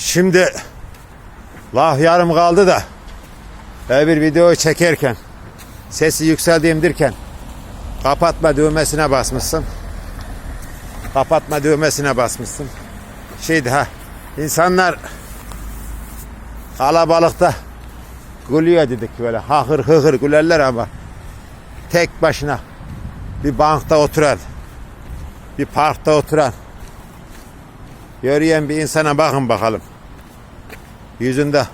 Şimdi lah yarım kaldı da e bir video çekerken sesi yükseldiğimdirken kapatma düğmesine basmışsın. Kapatma düğmesine basmışsın. Şeydi ha insanlar kalabalıkta gülüyor dedik böyle hahır hıhır gülerler ama tek başına bir bankta oturan bir parkta oturan yürüyen bir insana bakın bakalım. Yüzünde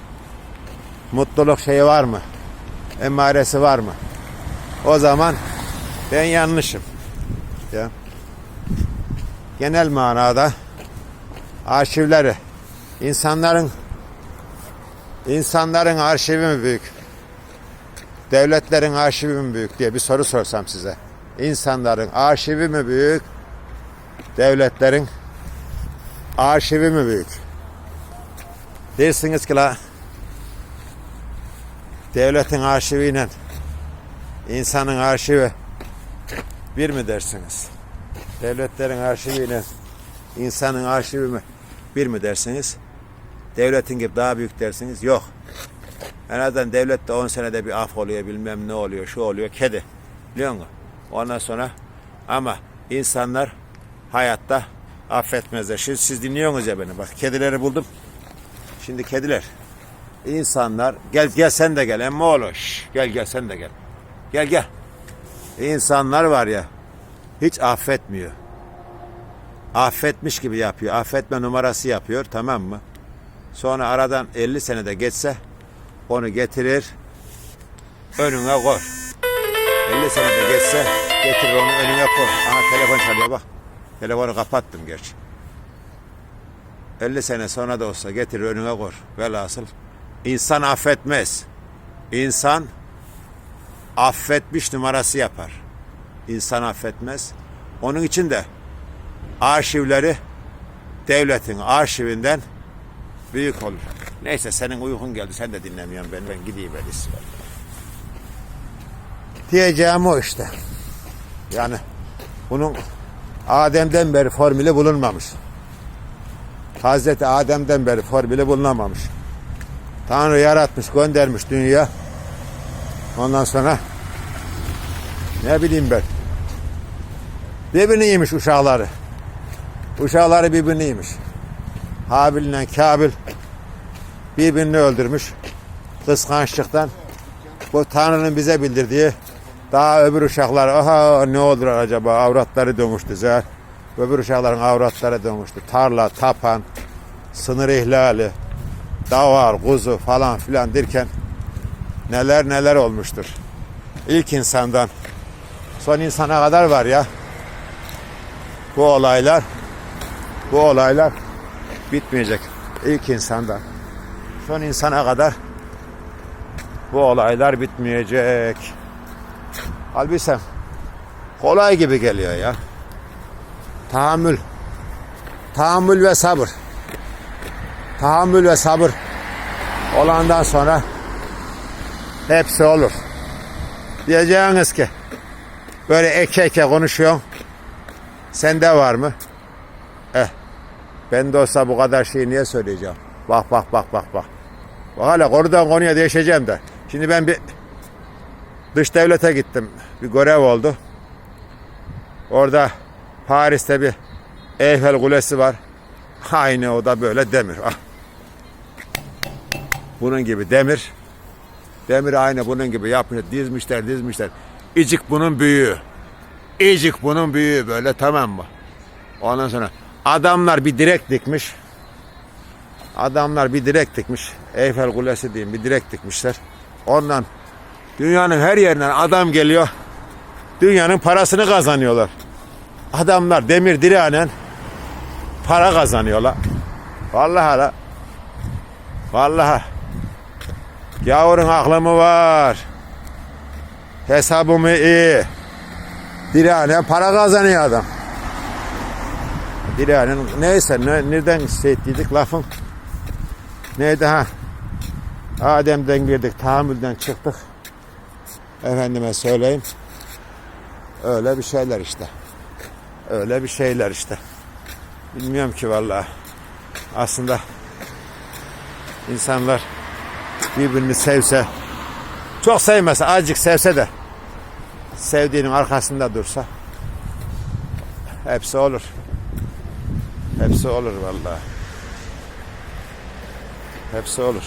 mutluluk şeyi var mı? Emaresi var mı? O zaman ben yanlışım. Ya. Genel manada arşivleri insanların insanların arşivi mi büyük? Devletlerin arşivi mi büyük diye bir soru sorsam size. İnsanların arşivi mi büyük? Devletlerin arşivi mi büyük? Dersiniz ki la devletin arşiviyle insanın arşivi bir mi dersiniz? Devletlerin arşiviyle insanın arşivi mi bir mi dersiniz? Devletin gibi daha büyük dersiniz? Yok. En azından devlette 10 senede bir af oluyor bilmem ne oluyor şu oluyor kedi. Biliyor musun? Ondan sonra ama insanlar hayatta affetmezler. Şimdi siz dinliyorsunuz ya beni. Bak kedileri buldum. Şimdi kediler. İnsanlar gel gel sen de gel emmi oğlu. Gel gel sen de gel. Gel gel. İnsanlar var ya hiç affetmiyor. Affetmiş gibi yapıyor. Affetme numarası yapıyor tamam mı? Sonra aradan 50 senede geçse onu getirir önüne koy. 50 senede geçse getirir onu önüne koy. Aha telefon çalıyor bak. Telefonu kapattım gerçi. 50 sene sonra da olsa getirir önüne koy. Velhasıl insan affetmez. İnsan affetmiş numarası yapar. İnsan affetmez. Onun için de arşivleri devletin arşivinden büyük olur. Neyse senin uykun geldi. Sen de dinlemiyorsun beni. Ben gideyim en iyisi. Diyeceğim o işte. Yani bunun Adem'den beri formülü bulunmamış. Hazreti Adem'den beri formülü bulunamamış. Tanrı yaratmış, göndermiş dünya. Ondan sonra ne bileyim ben. Birbirini yemiş uşakları. Uşakları birbirini yemiş. Habil ile Kabil birbirini öldürmüş. Kıskançlıktan. Bu Tanrı'nın bize bildirdiği daha öbür uşaklar aha ne olur acaba avratları dönmüştü zar. Öbür uşakların avratları dönmüştü. Tarla, tapan, sınır ihlali, davar, kuzu falan filan derken neler neler olmuştur. İlk insandan son insana kadar var ya bu olaylar bu olaylar bitmeyecek. İlk insandan son insana kadar bu olaylar bitmeyecek. Halbuki kolay gibi geliyor ya. Tahammül. Tahammül ve sabır. Tahammül ve sabır olandan sonra hepsi olur. Diyeceğiniz ki böyle eke eke konuşuyorsun. Sende var mı? Eh. Ben de olsa bu kadar şeyi niye söyleyeceğim? Bak bak bak bak bak. Bak hala konudan konuya değişeceğim de. Şimdi ben bir dış devlete gittim. Bir görev oldu. Orada Paris'te bir Eyfel Kulesi var. Aynı o da böyle demir. Ah. Bunun gibi demir. Demir aynı bunun gibi yapmış. Dizmişler dizmişler. İcik bunun büyüğü. İcik bunun büyüğü böyle tamam mı? Ondan sonra adamlar bir direk dikmiş. Adamlar bir direk dikmiş. Eyfel Kulesi diyeyim bir direk dikmişler. Ondan dünyanın her yerinden adam geliyor. Dünyanın parasını kazanıyorlar. Adamlar demir direğiyle para kazanıyorlar. Vallahi la. Vallahi. Yavrum aklımı var. Hesabımı iyi. Direğiyle para kazanıyor adam. Direğiyle neyse ne, nereden hissettiydik lafın. Neydi ha? Adem'den girdik, tahammülden çıktık. Efendime söyleyeyim. Öyle bir şeyler işte. Öyle bir şeyler işte. Bilmiyorum ki vallahi. Aslında insanlar birbirini sevse, çok sevmese, azıcık sevse de sevdiğinin arkasında dursa hepsi olur. Hepsi olur vallahi. Hepsi olur.